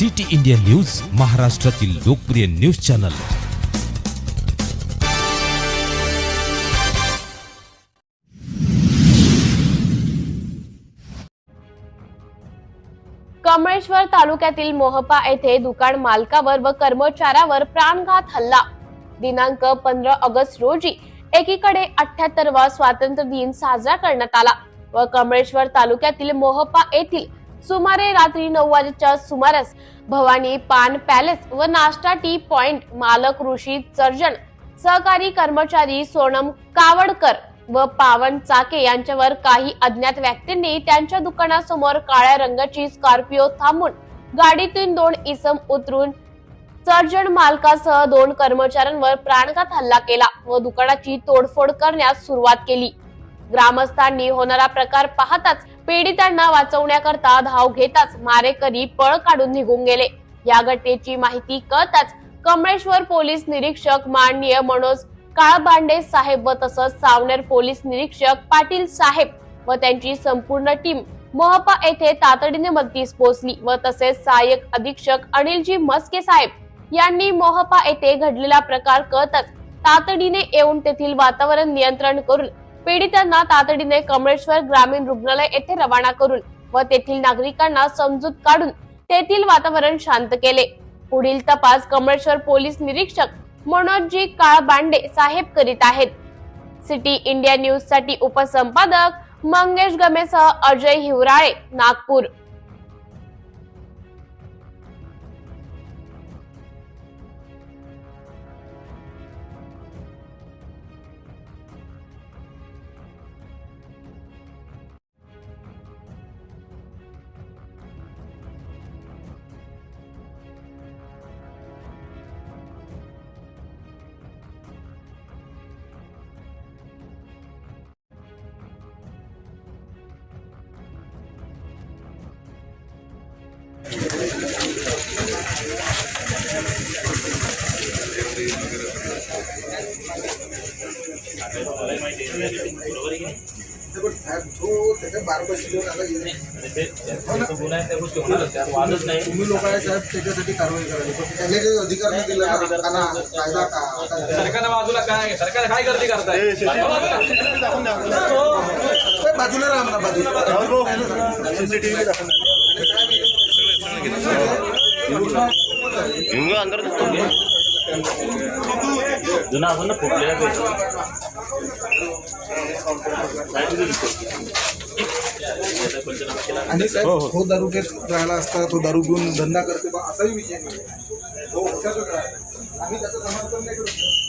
City India news महाराष्ट्रातील लोकप्रिय news channel. Kamaleshwar तालुक्यातील मोहपा येथे दुकान मालकावर व कर्मचाऱ्यावर प्राणघात हल्ला. दिनांक पंधरा ऑगस्ट रोजी एकीकडे अठ्याहत्तरवा स्वातंत्र्य दिन साजरा करण्यात आला व कमळेश्वर तालुक्यातील मोहपा येथील सुमारे रात्री नऊ वाजेच्या सुमारास भवानी पान पॅलेस व नाश्ता टी पॉइंट मालक ऋषी सर्जन सहकारी कर्मचारी सोनम कावडकर व पावन चाके यांच्यावर काही अज्ञात व्यक्तींनी त्यांच्या दुकानासमोर काळ्या रंगाची स्कॉर्पिओ थांबून गाडीतून दोन इसम उतरून सर्जन मालकासह दोन कर्मचाऱ्यांवर प्राणघात हल्ला केला व दुकानाची तोडफोड करण्यास सुरुवात केली. ग्रामस्थांनी होणारा प्रकार पाहताच पीडितांना वाचवण्याकरता धाव घेताच मारेकरी पळ काढून निघून गेले. या घटनेची माहिती कळताच कमळेश्वर पोलीस निरीक्षक माननीय मनोज काळबांडे साहेब व तसंच सावनेर पोलीस निरीक्षक पाटील साहेब व त्यांची संपूर्ण टीम मोहपा येथे तातडीने मदतीस पोहोचली व तसेच सहाय्यक अधीक्षक अनिलजी मस्के साहेब यांनी मोहपा येथे घडलेला प्रकार कळताच तातडीने येऊन तेथील वातावरण नियंत्रण करून पीडितांना तातडीने कमळेश्वर ग्रामीण रुग्णालय येथे रवाना करून व तेथील नागरिकांना समजूत काढून तेथील वातावरण शांत केले. पुढील तपास कमळेश्वर पोलीस निरीक्षक मनोजजी काळबांडे साहेब करीत आहेत. सिटी इंडिया न्यूजसाठी उपसंपादक मंगेश गमेसह अजय हिवराळे नागपूर. तुम्ही लोक आहे साहेब त्याच्यासाठी कारवाई करायला पण त्याने काही अधिकार नाही दिला ना कायदा का? सरकारनं बाजूला काय सरकार काय गर्दी करताय? बाजूला राहा बाजूला. जुना आपण ना फुटलेला आणि साहेब तो दारू घेत राहिला असता तो दारू घेऊन धंदा करते बा असाही विषय नाही तो हुशारच राहिला. आम्ही त्याचं समर्थन नाही करू शकत.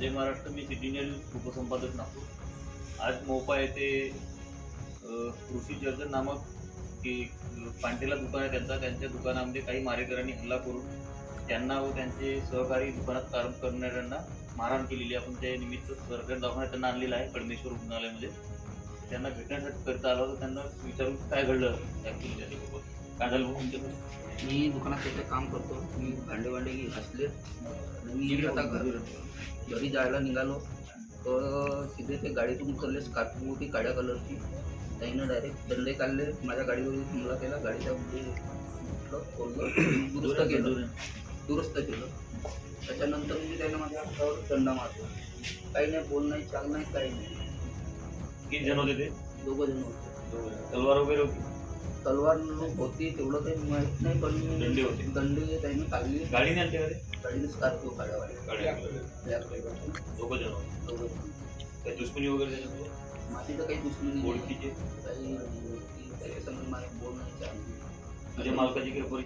जय महाराष्ट्र मी सिटी न्यूज उपसंपादक नागपूर. आज मोपा येथे कृषी जर्जन नामक की पांटेला दुकान आहे त्यांचा. त्यांच्या दुकानामध्ये काही मारेकऱ्यांनी हल्ला करून त्यांना व त्यांचे सहकारी दुकानात काम करणाऱ्यांना मारहाण केलेली आहे. आपण त्या निमित्त सरकारी दवाखान्यात त्यांना आणलेलं आहे कडमेश्वर रुग्णालयामध्ये. त्यांना भेटण्यासाठी करता आलं होतं. त्यांना विचारून काय घडलं? ॲक्च्युली त्याच्याबरोबर काय झालं तुमच्याकडे? मी दुकानात तिथे काम करतो. मी भांडे भांडे आणि मी आता घर घरी जायला निघालो. तर तिथे ते गाडीतून उतरले. स्कॉर्पिओ होती काळ्या कलरची. त्यानं डायरेक्ट दंडे काढले. माझ्या गाडीवर हमला केला गाडीचा म्हटलं, खोललं, दुरुस्त केलं. दुरुस्त केलं. त्याच्यानंतर मी त्यानं माझ्या हातावर दंडा मारला. काही नाही बोल नाही चाल नाही काही नाही. किती जण होते ते? दोघं जण होते. तलवार वगैरे होती? तलवार होती तेवढं काही माहीत नाही पण दंडे होते. दंडे त्याने काढली. गाडीने आलते का ते? गाडीने स्कॉर्पिओ काढावा गाडी दोघं जण होते. काही दुश्मनी वगैरे त्याच्यात माझी तर काही दुश्मनी नाही. ओळखीचे? काही त्याच्या संग मला बोल नाही चाल नाही. तुझ्या मालकाची काही